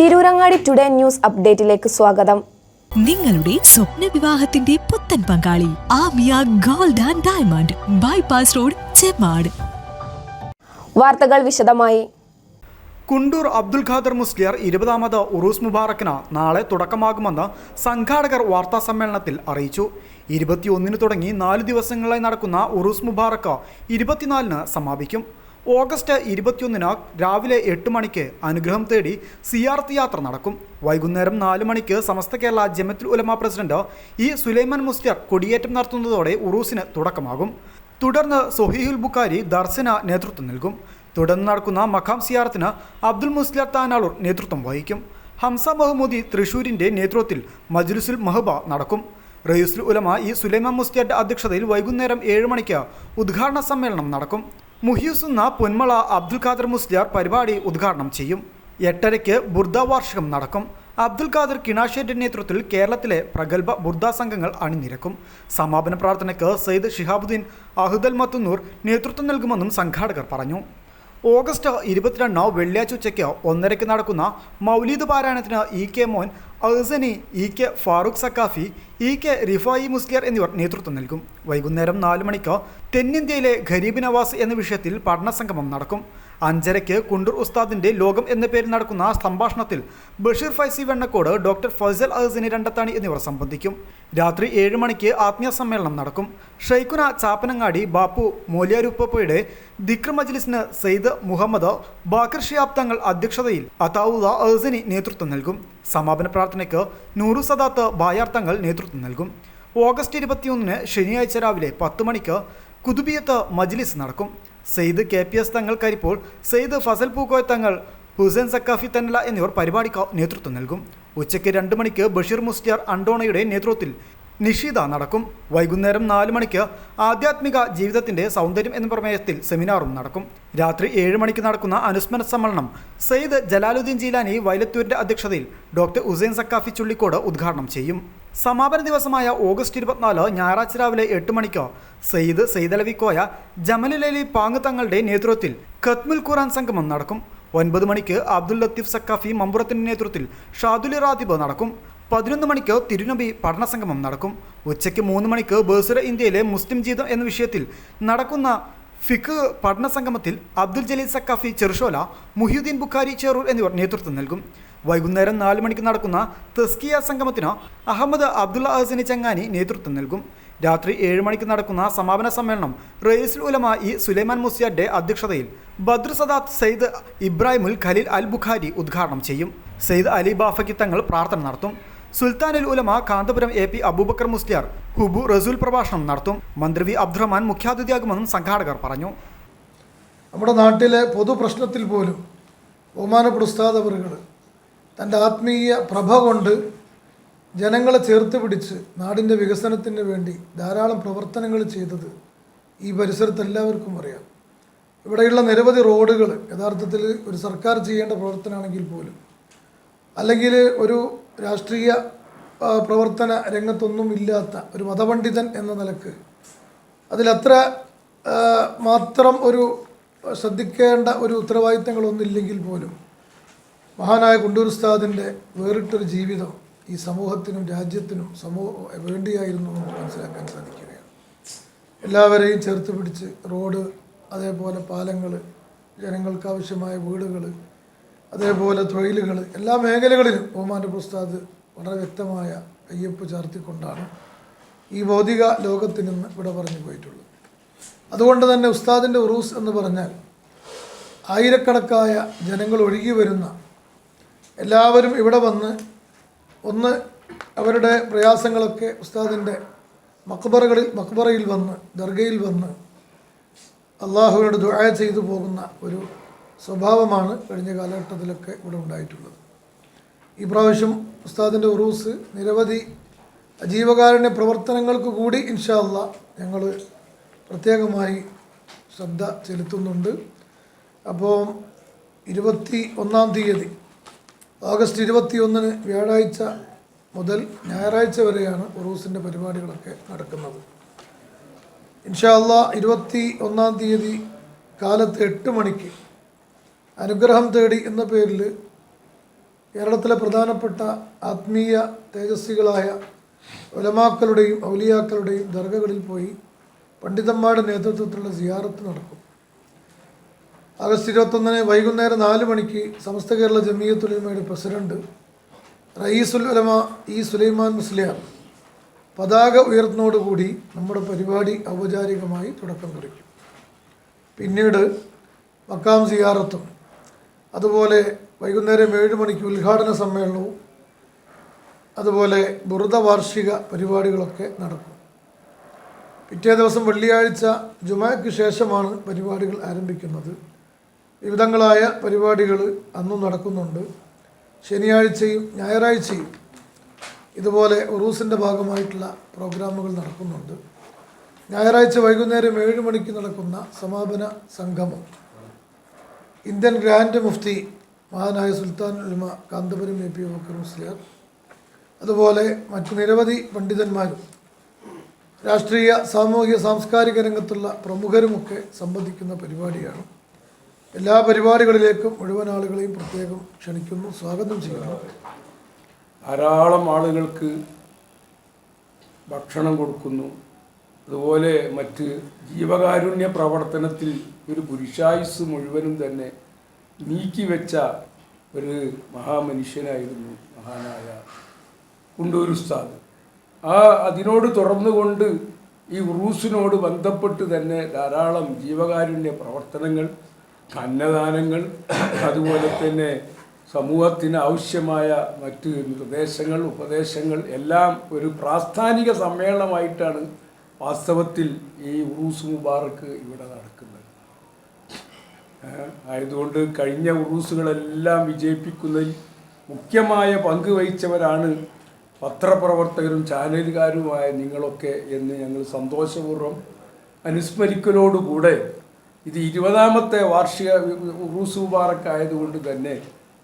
Tirurangadi today news അപ്ഡേറ്റിലേക്ക് സ്വാഗതം. നിങ്ങളുടെ സ്വപ്ന വിവാഹത്തിന്റെ പുത്തൻ പങ്കാളി Amiya gold and diamond bypass road Chemmad. വാർത്തകൾ വിശദമായി. കുണ്ടൂർ അബ്ദുൽ ഖാദർ മുസ്ലിയർ ഇരുപതാമത് ഉറൂസ് മുബാറക്കിന് നാളെ തുടക്കമാകുമെന്ന് സംഘാടകർ വാർത്താ സമ്മേളനത്തിൽ അറിയിച്ചു. ഇരുപത്തിയൊന്നിന് തുടങ്ങി നാല് ദിവസങ്ങളായി നടക്കുന്ന ഉറൂസ് മുബാറക്ക് ഇരുപത്തിനാലിന് സമാപിക്കും. ഓഗസ്റ്റ് ഇരുപത്തിയൊന്നിന് രാവിലെ എട്ട് മണിക്ക് അനുഗ്രഹം തേടി സിയാർത്ത് യാത്ര നടക്കും. വൈകുന്നേരം നാല് മണിക്ക് സമസ്ത കേരള ജമത്തുൽ ഉലമ പ്രസിഡന്റ് ഇ സുലൈമാൻ മുസ്റ്റിയർ കൊടിയേറ്റം നടത്തുന്നതോടെ ഉറൂസിന് തുടക്കമാകും. തുടർന്ന് സൊഹീഹുൽ ബുഖാരി ദർശന നേതൃത്വം നൽകും. തുടർന്ന് നടക്കുന്ന മഖാം സിയാറത്തിന് അബ്ദുൽ മുസ്ലിർ താനാളൂർ നേതൃത്വം വഹിക്കും. ഹംസ മഹമ്മൂദി തൃശൂരിന്റെ നേതൃത്വത്തിൽ മജ്ലിസുൽ മഹബ നടക്കും. റയൂസുൽ ഉലമ ഇ സുലൈമാൻ മുസ്ലിയുടെ അധ്യക്ഷതയിൽ വൈകുന്നേരം ഏഴ് മണിക്ക് ഉദ്ഘാടന സമ്മേളനം നടക്കും. മുഹിയുസുന്ന പൊന്മള അബ്ദുൽ ഖാദർ മുസ്ലിയാർ പരിപാടി ഉദ്ഘാടനം ചെയ്യും. എട്ടരയ്ക്ക് ബുർദ വാർഷികം നടക്കും. അബ്ദുൽ ഖാദർ കിണാഷേന്റെ നേതൃത്വത്തിൽ കേരളത്തിലെ പ്രഗത്ഭ ബുർദ സംഘങ്ങൾ അണിനിരക്കും. സമാപന പ്രാർത്ഥനയ്ക്ക് സയ്യിദ് ഷിഹാബുദ്ദീൻ അഹുദൽ മത്തുന്നൂർ നേതൃത്വം നൽകുമെന്നും സംഘാടകർ പറഞ്ഞു. ഓഗസ്റ്റ് ഇരുപത്തിരണ്ട് വെള്ളിയാഴ്ച ഉച്ചയ്ക്ക് ഒന്നരയ്ക്ക് നടക്കുന്ന Mawlid പാരായണത്തിന് E K Mon Ahsani E K Farooq Saqafi E K Rifai Musliyar എന്നിവർ നേതൃത്വം നൽകും. വൈകുന്നേരം നാല് മണിക്ക് തെന്നിന്ത്യയിലെ ഖരീബ് നവാസ് എന്ന വിഷയത്തിൽ പഠന സംഗമം നടക്കും. അഞ്ചരയ്ക്ക് കുണ്ടൂർ ഉസ്താദിന്റെ ലോകം എന്ന പേരിൽ നടക്കുന്ന സംഭാഷണത്തിൽ ബഷീർ ഫൈസി വെണ്ണക്കോട് ഡോക്ടർ ഫൈസൽ അഹസിനി രണ്ടത്താണി എന്നിവർ സംബന്ധിക്കും. രാത്രി ഏഴ് മണിക്ക് ആത്മീയ സമ്മേളനം നടക്കും. ഷെയ്ഖുന ചാപ്പനങ്ങാടി ബാപ്പു മോലിയാരുപ്പയുടെ ദിക്ർ മജ്ലിസിന് സെയ്ദ് മുഹമ്മദ് ബാക്കർ ഷിയാബ് തങ്ങൾ അധ്യക്ഷതയിൽ അതാവുദ അഹസിനി നേതൃത്വം നൽകും. സമാപന പ്രാർത്ഥനയ്ക്ക് നൂറു സദാത്ത് ബായാർ തങ്ങൾ നേതൃത്വം നൽകും. ഓഗസ്റ്റ് ഇരുപത്തിയൊന്നിന് ശനിയാഴ്ച രാവിലെ പത്ത് മണിക്ക് കുതുബിയത്ത് മജ്ലിസ് നടക്കും. സെയ്ദ് കെ പി എസ് തങ്ങൾ കരിപ്പോൾ സെയ്ദ് ഫസൽ പൂക്കോയ തങ്ങൾ ഹുസൈൻ സക്കാഫി തന്നല എന്നിവർ പരിപാടിക്ക് നേതൃത്വം നൽകും. ഉച്ചയ്ക്ക് രണ്ട് മണിക്ക് ബഷീർ മുസ്റ്റിയാർ അണ്ടോണയുടെ നേതൃത്വത്തിൽ നിഷീദ നടക്കും. വൈകുന്നേരം നാല് മണിക്ക് ആധ്യാത്മിക ജീവിതത്തിന്റെ സൗന്ദര്യം എന്ന പ്രമേയത്തിൽ സെമിനാറും നടക്കും. രാത്രി ഏഴ് മണിക്ക് നടക്കുന്ന അനുസ്മരണ സമ്മേളനം സെയ്ദ് ജലാലുദ്ദീൻ ജീലാനി വൈലത്തൂരിന്റെ അധ്യക്ഷതയിൽ ഡോക്ടർ ഹുസൈൻ സക്കാഫി ചുള്ളിക്കോട് ഉദ്ഘാടനം ചെയ്യും. സമാപന ദിവസമായ ഓഗസ്റ്റ് ഇരുപത്തിനാല് ഞായറാഴ്ച രാവിലെ എട്ട് മണിക്ക് സെയ്ദ് സെയ്ദലവി കോയ ജമലുലലി പാങ് തങ്ങളുടെ നേതൃത്വത്തിൽ ഖത്മുൽ ഖുറാൻ സംഗമം നടക്കും. ഒൻപത് മണിക്ക് അബ്ദുൽ ലത്തീഫ് സക്കാഫി മമ്പുറത്തിന്റെ നേതൃത്വത്തിൽ ഷാദുലി റാദിബ് നടക്കും. പതിനൊന്ന് മണിക്ക് തിരുനബി പഠന സംഗമം നടക്കും. ഉച്ചയ്ക്ക് മൂന്ന് മണിക്ക് ബേസുര ഇന്ത്യയിലെ മുസ്ലിം ജീവിതം എന്ന വിഷയത്തിൽ നടക്കുന്ന ഫിഖ് പഠന സംഗമത്തിൽ അബ്ദുൽ ജലീൽ സക്കാഫി ചെറുഷോല മുഹിയുദ്ദീൻ ബുഖാരി ചെറൂർ എന്നിവർ നേതൃത്വം നൽകും. വൈകുന്നേരം നാല് മണിക്ക് നടക്കുന്ന തസ്കിയ സംഗമത്തിന് അഹമ്മദ് അബ്ദുള്ള അഹസിനി ചങ്ങാനി നേതൃത്വം നൽകും. രാത്രി ഏഴ് മണിക്ക് നടക്കുന്ന സമാപന സമ്മേളനം റയീസുൽ ഉലമ ഇ സുലൈമാൻ മുസിയാന്റെ അധ്യക്ഷതയിൽ ബദ്ർ സദാത്ത് സെയ്ദ് ഇബ്രാഹിമുൽ ഖലീൽ അൽ ബുഖാരി ഉദ്ഘാടനം ചെയ്യും. സെയ്ദ് അലി ബാഫക്കി തങ്ങൾ പ്രാർത്ഥന നടത്തും. സുൽത്താനുൽ ഉലമ കാന്തപുരം എ പി അബൂബക്കർ മുസ്ലിയാർ ഹുബു റസൂൽ പ്രഭാഷണം നടത്തും. മന്ത്രി വി അബ്ദുറഹ്മാൻ മുഖ്യാതിഥിയാകുമെന്നും സംഘാടകർ പറഞ്ഞു. നമ്മുടെ നാട്ടിലെ പൊതുപ്രശ്നത്തിൽ പോലും ബഹുമാനപ്പെട്ട ഉസ്താദവറുകൾ തന്റെ ആത്മീയ പ്രഭ കൊണ്ട് ജനങ്ങളെ ചേർത്ത് പിടിച്ച് നാടിന്റെ വികസനത്തിന് വേണ്ടി ധാരാളം പ്രവർത്തനങ്ങൾ ചെയ്തത് ഈ പരിസരത്ത് എല്ലാവർക്കും അറിയാം. ഇവിടെയുള്ള നിരവധി റോഡുകൾ യഥാർത്ഥത്തിൽ ഒരു സർക്കാർ ചെയ്യേണ്ട പ്രവർത്തനമാണെങ്കിൽ പോലും അല്ലെങ്കിൽ ഒരു രാഷ്ട്രീയ പ്രവർത്തന രംഗത്തൊന്നും ഇല്ലാത്ത ഒരു മതപണ്ഡിതൻ എന്ന നിലയ്ക്ക് അതിലത്ര മാത്രം ഒരു ശ്രദ്ധിക്കേണ്ട ഒരു ഉത്തരവാദിത്തങ്ങളൊന്നുമില്ലെങ്കിൽ പോലും മഹാനായ കുണ്ടൂർ ഉസ്താദിന്റെ വേറിട്ടൊരു ജീവിതം ഈ സമൂഹത്തിനും രാജ്യത്തിനും സമൂഹ വേണ്ടിയായിരുന്നു എന്ന് മനസ്സിലാക്കാൻ സാധിക്കുകയാണ്. എല്ലാവരെയും ചേർത്ത് പിടിച്ച് റോഡ് അതേപോലെ പാലങ്ങൾ ജനങ്ങൾക്ക് ആവശ്യമായ വീടുകൾ അതേപോലെ തൊഴിലുകൾ എല്ലാ മേഖലകളിലും ബഹുമാന്റെ ഉസ്താദ് വളരെ വ്യക്തമായ കയ്യൊപ്പ് ചാർത്തിക്കൊണ്ടാണ് ഈ ഭൗതിക ലോകത്തിൽ നിന്ന് ഇവിടെ പറഞ്ഞു പോയിട്ടുള്ളത്. അതുകൊണ്ട് തന്നെ ഉസ്താദിന്റെ ഉറൂസ് എന്ന് പറഞ്ഞാൽ ആയിരക്കണക്കായ ജനങ്ങൾ ഒഴുകി വരുന്ന എല്ലാവരും ഇവിടെ വന്ന് ഒന്ന് അവരുടെ പ്രയാസങ്ങളൊക്കെ ഉസ്താദിന്റെ മക്ബറകളിൽ മക്ബറയിൽ വന്ന് ദർഗയിൽ വന്ന് അള്ളാഹുവിനോട് ദുആ ചെയ്തു പോകുന്ന ഒരു സ്വഭാവമാണ് കഴിഞ്ഞ കാലഘട്ടത്തിലൊക്കെ ഇവിടെ ഉണ്ടായിട്ടുള്ളത്. ഈ പ്രാവശ്യം ഉസ്താദിന്റെ ഉറൂസ് നിരവധി ജീവകാരുണ്യ പ്രവർത്തനങ്ങൾക്ക് കൂടി ഇൻഷാല്ല ഞങ്ങൾ പ്രത്യേകമായി ശ്രദ്ധ ചെലുത്തുന്നുണ്ട്. അപ്പോൾ ഇരുപത്തി ഒന്നാം തീയതി ഓഗസ്റ്റ് ഇരുപത്തി ഒന്നിന് വ്യാഴാഴ്ച മുതൽ ഞായറാഴ്ച വരെയാണ് ഉറൂസിന്റെ പരിപാടികളൊക്കെ നടക്കുന്നത്. ഇൻഷാല്ല ഇരുപത്തി ഒന്നാം തീയതി കാലത്ത് എട്ട് മണിക്ക് അനുഗ്രഹം തേടി എന്ന പേരിൽ കേരളത്തിലെ പ്രധാനപ്പെട്ട ആത്മീയ തേജസ്വികളായ ഒലമാക്കളുടെയും ഔലിയാക്കളുടെയും ദർഗകളിൽ പോയി പണ്ഡിതന്മാരുടെ നേതൃത്വത്തിലുള്ള സിയാറത്ത് നടക്കും. ആഗസ്റ്റ് ഇരുപത്തൊന്നിന് വൈകുന്നേരം നാല് മണിക്ക് സമസ്ത കേരള ജമീയത്തുലമയുടെ പ്രസിഡന്റ് റയീസുൽ ഉലമ ഇ സുലൈമാൻ മുസ്ലിയാർ പതാക ഉയർത്തുന്നതോടുകൂടി നമ്മുടെ പരിപാടി ഔപചാരികമായി തുടക്കം കുറിക്കും. പിന്നീട് മക്കാം സിയാറത്തും അതുപോലെ വൈകുന്നേരം ഏഴ് മണിക്ക് ഉദ്ഘാടന സമ്മേളനവും അതുപോലെ ബുറുദ വാർഷിക പരിപാടികളൊക്കെ നടക്കും. പിറ്റേ ദിവസം വെള്ളിയാഴ്ച ജുമാക്ക് ശേഷമാണ് പരിപാടികൾ ആരംഭിക്കുന്നത്. വിവിധങ്ങളായ പരിപാടികൾ അന്നും നടക്കുന്നുണ്ട്. ശനിയാഴ്ചയും ഞായറാഴ്ചയും ഇതുപോലെ ഉറൂസിന്റെ ഭാഗമായിട്ടുള്ള പ്രോഗ്രാമുകൾ നടക്കുന്നുണ്ട്. ഞായറാഴ്ച വൈകുന്നേരം ഏഴ് മണിക്ക് നടക്കുന്ന സമാപന സംഗമം. ഇന്ത്യൻ ഗ്രാൻഡ് മുഫ്തി മഹാനായ സുൽത്താൻ ഉൽമ കാന്തപുരം എ പി ബക്കർ മുസ്ലിയാർ അതുപോലെ മറ്റു നിരവധി പണ്ഡിതന്മാരും രാഷ്ട്രീയ സാമൂഹിക സാംസ്കാരിക രംഗത്തുള്ള പ്രമുഖരുമൊക്കെ സംബന്ധിക്കുന്ന പരിപാടിയാണ്. എല്ലാ പരിപാടികളിലേക്കും മുഴുവൻ ആളുകളെയും പ്രത്യേകം ക്ഷണിക്കുന്നു സ്വാഗതം ചെയ്യുന്നു. ധാരാളം ആളുകൾക്ക് ഭക്ഷണം കൊടുക്കുന്നു. അതുപോലെ മറ്റ് ജീവകാരുണ്യ പ്രവർത്തനത്തിൽ ഒരു പുരുഷായുസ് മുഴുവനും തന്നെ നീക്കിവെച്ച ഒരു മഹാമനുഷ്യനായിരുന്നു മഹാനായ കുണ്ടൂർ ഉസ്താദ്. ആ അതിനോട് തുറന്നുകൊണ്ട് ഈ ഉറൂസിനോട് ബന്ധപ്പെട്ട് തന്നെ ധാരാളം ജീവകാരുണ്യ പ്രവർത്തനങ്ങൾ അന്നദാനങ്ങൾ അതുപോലെ തന്നെ സമൂഹത്തിന് ആവശ്യമായ മറ്റ് നിർദ്ദേശങ്ങൾ ഉപദേശങ്ങൾ എല്ലാം ഒരു പ്രാസ്ഥാനിക സമ്മേളനമായിട്ടാണ് വാസ്തവത്തിൽ ഈ ഉറൂസ് മുബാറക്ക് ഇവിടെ നടക്കുന്നത്. ആയതുകൊണ്ട് കഴിഞ്ഞ ഉറൂസുകളെല്ലാം വിജയിപ്പിക്കുന്നതിൽ മുഖ്യമായ പങ്ക് വഹിച്ചവരാണ് പത്രപ്രവർത്തകരും ചാനലുകാരുമായ നിങ്ങളൊക്കെ എന്ന് ഞങ്ങൾ സന്തോഷപൂർവം അനുസ്മരിക്കലോടുകൂടെ ഇത് ഇരുപതാമത്തെ വാർഷിക മുബാറക്ക് ആയതുകൊണ്ട് തന്നെ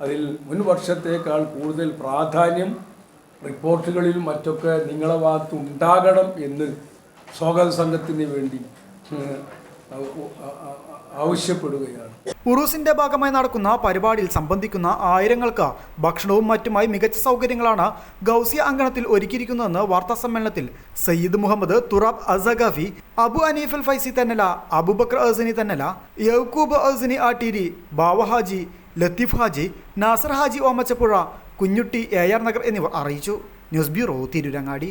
അതിൽ മുൻ വർഷത്തേക്കാൾ കൂടുതൽ പ്രാധാന്യം റിപ്പോർട്ടുകളിലും മറ്റൊക്കെ നിങ്ങളെ ഭാഗത്ത് ഉണ്ടാകണം എന്ന് സ്വാഗത സംഘത്തിന് വേണ്ടി ആവശ്യപ്പെടുകയാണ്. ഉറൂസിന്റെ ഭാഗമായി നടക്കുന്ന പരിപാടിയിൽ സംബന്ധിക്കുന്ന ആയിരങ്ങൾക്ക് ഭക്ഷണവും മറ്റുമായി മികച്ച സൗകര്യങ്ങളാണ് ഗൗസിയ അങ്കണത്തിൽ ഒരുക്കിയിരിക്കുന്നതെന്ന് വാർത്താ സമ്മേളനത്തിൽ സയ്യിദ് മുഹമ്മദ് തുറാബ് അസഗഫി അബു അനീഫൽ ഫൈസി തന്നല അബുബക്കർ അസനി തന്നല യൗക്കൂബ് അസനി ആട്ടീരി ബാവ ഹാജി ലത്തീഫ് ഹാജി നാസർ ഹാജി ഓമച്ചപ്പുഴ കുഞ്ഞുട്ടി എ ആർ നഗർ എന്നിവർ അറിയിച്ചു. News bureau Tirurangadi.